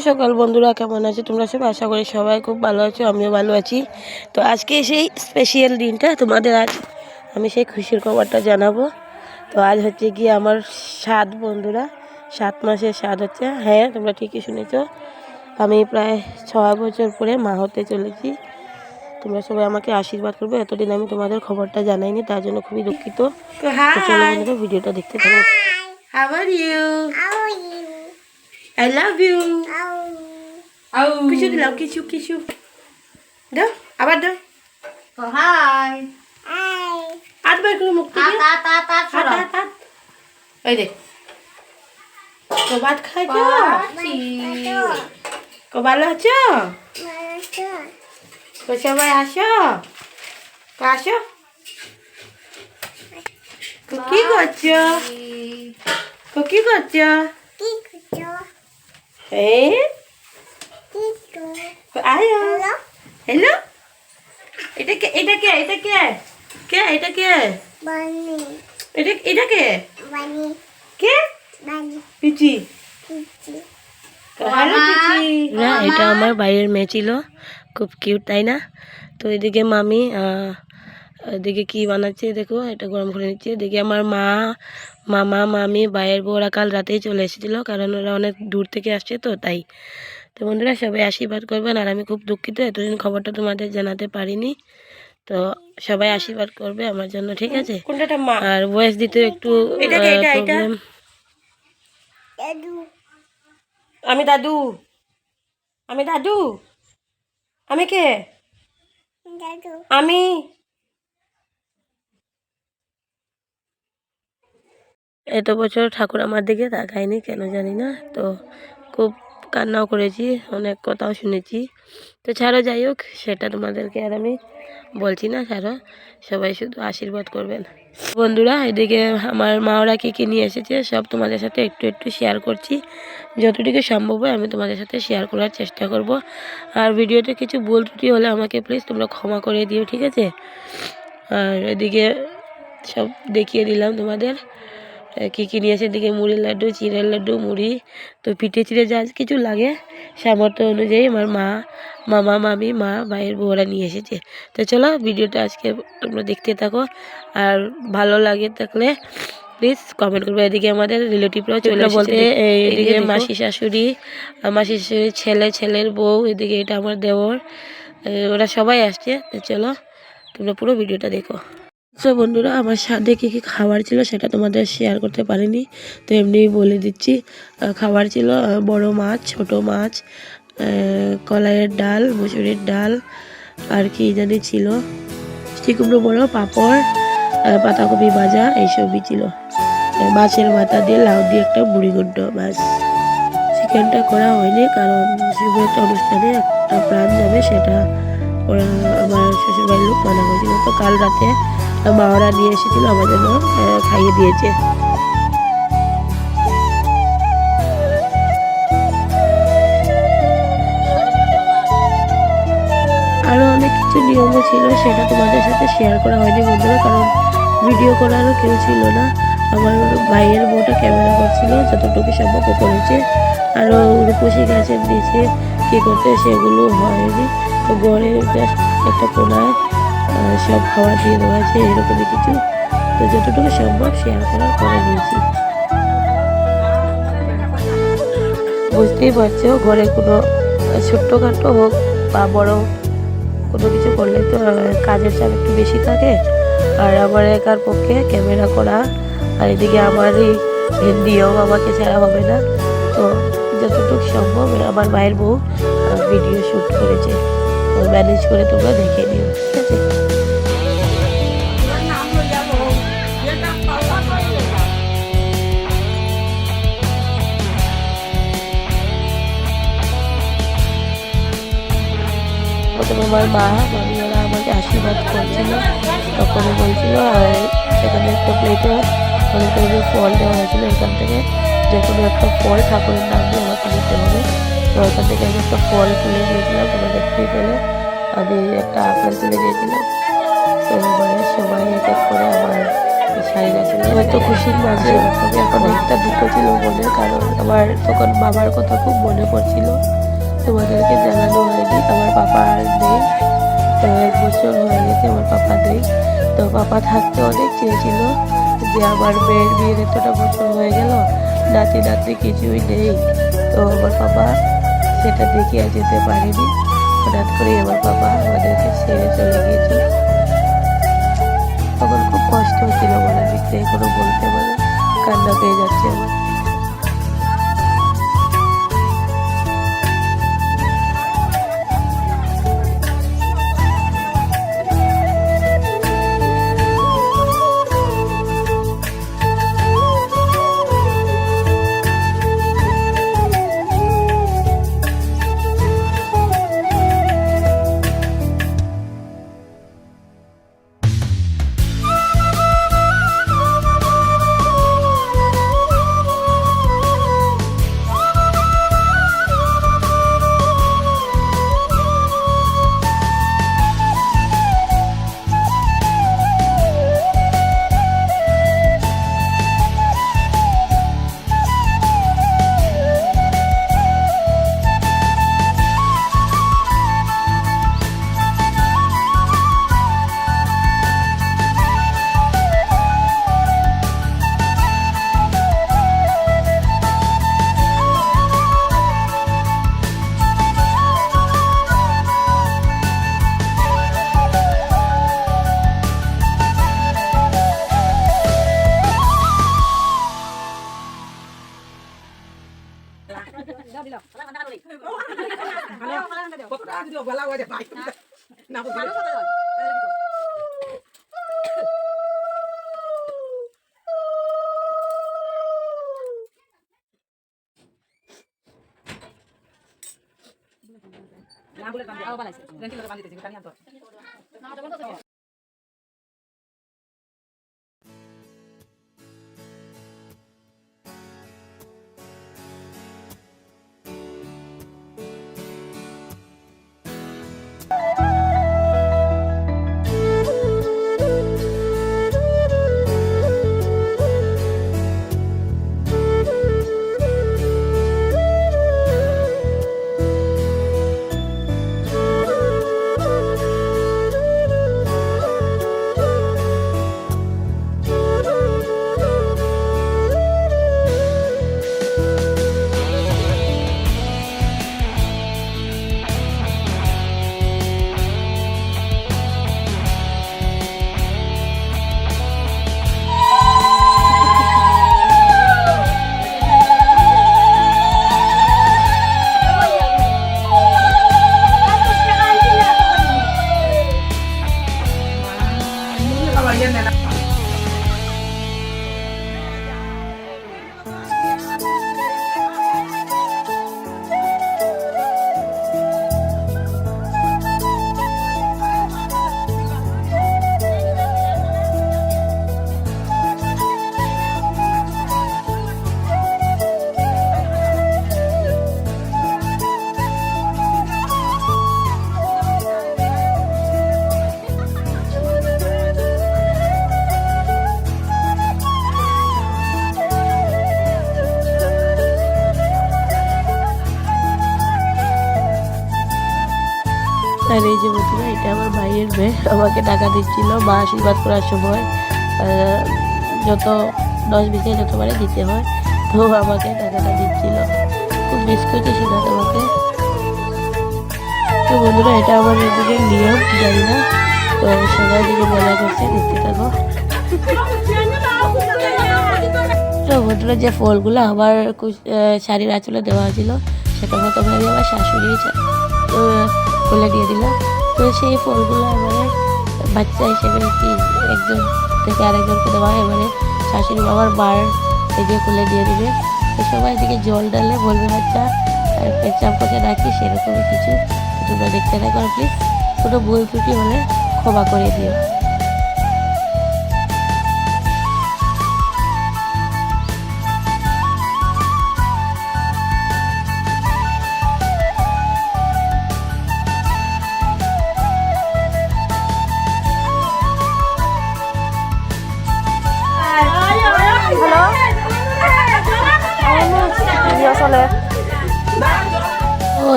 সকাল বন্ধুরা কেমন আছে তোমরা সব? আশা করি সবাই খুব ভালো আছো আমিও ভালো আছি। তো আজকে সেই স্পেশাল দিনটা তোমাদের আজ আমি সেই খুশির খবরটা জানাব। তো আজ হচ্ছে গিয়ে আমার সাত বন্ধুরা সাত মাসের সাত হচ্ছে হ্যাঁ তোমরা ঠিকই শুনেছ। আমি প্রায় ছয় বছর পরে মা হতে চলেছি। তোমরা সবাই আমাকে আশীর্বাদ করবে এতদিন আমি তোমাদের খবরটা জানাইনি তার জন্য খুবই দুঃখিত। তো চলো বন্ধুরা ভিডিওটা দেখতে পাবো How are you? I love you. কিছু দিলাম কিছু কিছু দাও আবার দাও Oh, tat, হাত tat. হাত হাত ওই দে তো ভাত খাইছো. কো ভালো আছো তো সবাই আসো তো আসো তো কি করছ তো কি করছ হ্যাঁ আয়ো হ্যালো এটা কে এটা কে এটা কে কে এটা কে এটা এটা কে কে পিচি পিচি না এটা আমার বাইরের মেয়ে ছিল খুব কিউট তাই না তো এদিকে মামি এদিকে কি বানাচ্ছে দেখো এটা গরম করে নিচ্ছে। দেখি আমার মা মামা মামি বাইরের বউরা কাল রাতেই চলে এসেছিল কারণ ওরা অনেক দূর থেকে আসছে তো তাই। তো বন্ধুরা সবাই আশীর্বাদ করবেন আর আমি খুব দুঃখিত এতদিন খবরটা তোমাদের জানাতে পারিনি। তো সবাই আশীর্বাদ করবে আমার জন্য ঠিক আছে? মা? আর ভয়েস দিতে একটু প্রবলেম আমি দাদু। আমি দাদু। আমি কে? আমি? এত বছর ঠাকুর আমার দিকে তাকায়নি, কেন জানি না। তো খুব কান্নাও করেছি, অনেক কথাও শুনেছি। তো ছাড়ো, যাই হোক, সেটা তোমাদেরকে আর আমি বলছি না, ছাড়ো। সবাই শুধু আশীর্বাদ করবেন। বন্ধুরা, এদিকে আমার মা ওরা কী কী নিয়ে এসেছে, সব তোমাদের সাথে একটু একটু শেয়ার করছি। যতটুকু সম্ভব হয় আমি তোমাদের সাথে শেয়ার করার চেষ্টা করব। আর ভিডিওতে কিছু ভুল ত্রুটি হলে আমাকে প্লিজ তোমরা ক্ষমা করে দিও, ঠিক আছে? আর এদিকে সব দেখিয়ে দিলাম তোমাদের। আহ, কী নিয়ে নিয়েছে এদিকে? মুড়ির লাড্ডু চিড়ের লাড্ডু মুড়ি। তো পিঠে চিড়ে যা কিছু লাগে সামর্থ্য অনুযায়ী আমার মা মামা মামি মা ভাইয়ের বউরা নিয়ে এসেছে। তো চলো ভিডিওটা আজকে তোমরা দেখতে থাকো। আর ভালো লাগে থাকলে প্লিজ কমেন্ট করবে। এদিকে আমাদের রিলেটিভরাও চলে বলতে এদিকে মাসি শাশুড়ি আর মাসি শাশুড়ির ছেলে ছেলের বউ এদিকে এটা আমার দেওর। ওরা সবাই আসছে। তো চলো তোমরা পুরো ভিডিওটা দেখো। তো বন্ধুরা, আমার সাথে কী কী খাবার ছিল সেটা তোমাদের শেয়ার করতে পারিনি, তো এমনিই বলে দিচ্ছি। খাবার ছিল বড় মাছ, ছোট মাছ কলাইয়ের ডাল, মুসুরির ডাল, আর কি জানি ছিল। কুমড়ো বড়, পাঁপড় পাতাকপি ভাজা, এইসবই ছিল। মাছের মাথা দিয়ে লাউ দিয়ে একটা মুড়িগুণ্ড মাছ চিকেনটা করা হয়নি, কারণ শুভ একটা অনুষ্ঠানে একটা প্রাণ যাবে, সেটা ওরা আমার শ্বশুরবাড়ির লোক মানা করেছিল। তো কাল রাতে মা নিয়ে এসেছিল আমার জন্য খাইয়ে দিয়েছে। আরও অনেক কিছু নিয়মও ছিল, সেটা তোমাদের সাথে শেয়ার করা হয়নি বন্ধুরা, কারণ ভিডিও করারও কেউ ছিল না। আমার ভাইয়ের বউটা ক্যামেরা করছিল, যতটুকু সম্ভব করেছে আরও রূপসী গাছের নিচে কী করতে সেগুলো হয়নি। তো গড়ে জাস্ট একটা কোনায় সব খাবার দিয়ে দেওয়া আছে, এরকমই কিছু। তো যতটুকু সম্ভব শেয়ার করার করে নিয়েছি। বুঝতেই পারছ, ঘরে কোনো ছোট্টখাটো হোক বা বড় কোনো কিছু করলে তো কাজের চাপ একটু বেশি থাকে। আর আমার একার পক্ষে ক্যামেরা করা আর এদিকে আমারই নিয়ম আমাকে ছাড়া হবে না। তো যতটুকু সম্ভব আমার মায়ের বউ ভিডিও শ্যুট করেছে। ম্যানেজ করে তোমরা দেখে নিও, ঠিক আছে? আমার মা মামি ওরা আমাকে আশীর্বাদ করছিল তখন বলছিল আর সেখানে একটা প্লেটে অনেক ধরনের ফল দেওয়া হয়েছিল এখান থেকে যে কোনো একটা ফল ঠাকুরের নাম দিয়ে আমাকে নিতে হবে। তো ওখান থেকে আমি একটা ফল তুলে দিয়েছিলাম তোমরা দেখতেই পেলে আমি একটা আপেল তুলে দিয়েছিলাম। তো এবারে সবাই এক এক করে আমার শাড়ির আসলে হয়তো খুশির মাঝে তবে এখন একটা দুঃখ ছিল মনে কারণ আমার তখন বাবার কথা খুব মনে পড়ছিল। তোমাদেরকে জানানো হয়নি। আমার পাপা আর নেই। এক বছর হয়ে গেছে আমার পাপা নেই। তো পাপা থাকতে অনেক চেয়েছিল যে আমার মেয়ের বিয়ের এতটা বছর হয়ে গেল, নাতি নাতি কিছুই নেই। তো আমার পাপা সেটা দেখে আর যেতে পারিনি। হঠাৎ করে আমার বাবা আমাদেরকে ছেড়ে চলে গিয়েছিল। তখন খুব কষ্ট হচ্ছিল মনের দিক থেকে কোনো বলতে পারে কান্না পেয়ে যাচ্ছে আমার। আর আমাকে টাকা দিচ্ছিল মা আশীর্বাদ করার সময় যত দশ বিশে যতবারে দিতে হয়, তো আমাকে টাকাটা দিচ্ছিল। খুব মিস করতেছি না তোমাকে তো বন্ধুরা, এটা আমার এদিকে নিয়ম, জানি না। তো সবাই দিকে মজা করছে, দেখতে থাকো। তো বন্ধুরা, যে ফলগুলো আমার শাড়ির আঁচলে দেওয়া ছিল, সেটা প্রথমে আমি আমার শাশুড়ি খুলে দিয়ে দিলাম তো সেই ফলগুলো এবারে বাচ্চা হিসেবে কি একজন থেকে আরেকজনকে দেওয়া এবারে শাশুড়ি বাবার বার থেকে খুলে দিয়ে দেবে। তো সবাই দিকে জল ডালে বলবে, বাচ্চা পেঁচাম করে রাখি সেরকম কিছু তোমরা দেখতে থাকো প্লিজ কোনো বই ত্রুটি হলে ক্ষমা করে দিও।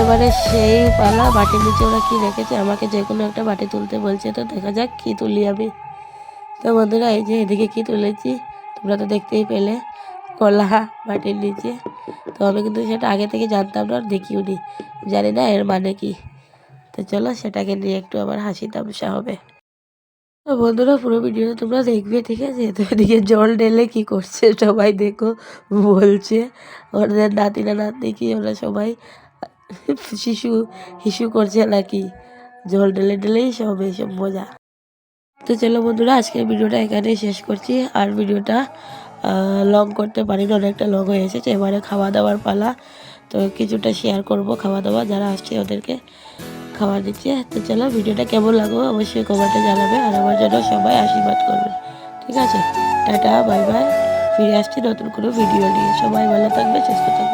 এবারে সেই পালা বাটির নিচে ওরা কি রেখেছে? আমাকে যে কোনো একটা বাটি তুলতে বলছে, তো দেখা যাক কি তুলি আমি। তো বন্ধুরা, এই যে এদিকে কি তুলেছি, তোমরা তো দেখতেই পেলে, কলা বাটির নিচে। তো আমি কিন্তু সেটা আগে থেকে জানতাম না, আর দেখিও নি। জানি না এর মানে কি। তো চলো সেটাকে নিয়ে একটু আবার হাসি তামসা হবে। তো বন্ধুরা, পুরো ভিডিওটা তোমরা দেখবে, ঠিক আছে? তো এদিকে জল ঢেলে কি করছে সবাই দেখো, বলছে। ওদের নাতিনা নাতনি কি, ওরা সবাই শিশু হিসু করছে নাকি? জল ঢেলে ঢেলেই সব, এসব মজা। তো চলো বন্ধুরা, আজকের ভিডিওটা এখানেই শেষ করছি। আর ভিডিওটা লং করতে পারি না অনেকটা লং হয়ে এসেছে। এবারে খাওয়া দাওয়ার পালা। তো কিছুটা শেয়ার করব খাওয়া দাওয়া যারা আসছে ওদেরকে খাবার দিচ্ছে। তো চলো, ভিডিওটা কেমন লাগবে অবশ্যই কমেন্টে জানাবে। আর আমার জন্য সবাই আশীর্বাদ করবে। ঠিক আছে? টাটা বাই বাই ফিরে আসছি নতুন কোনো ভিডিও নিয়ে। সবাই ভালো থাকবে, সুস্থ থাকবে।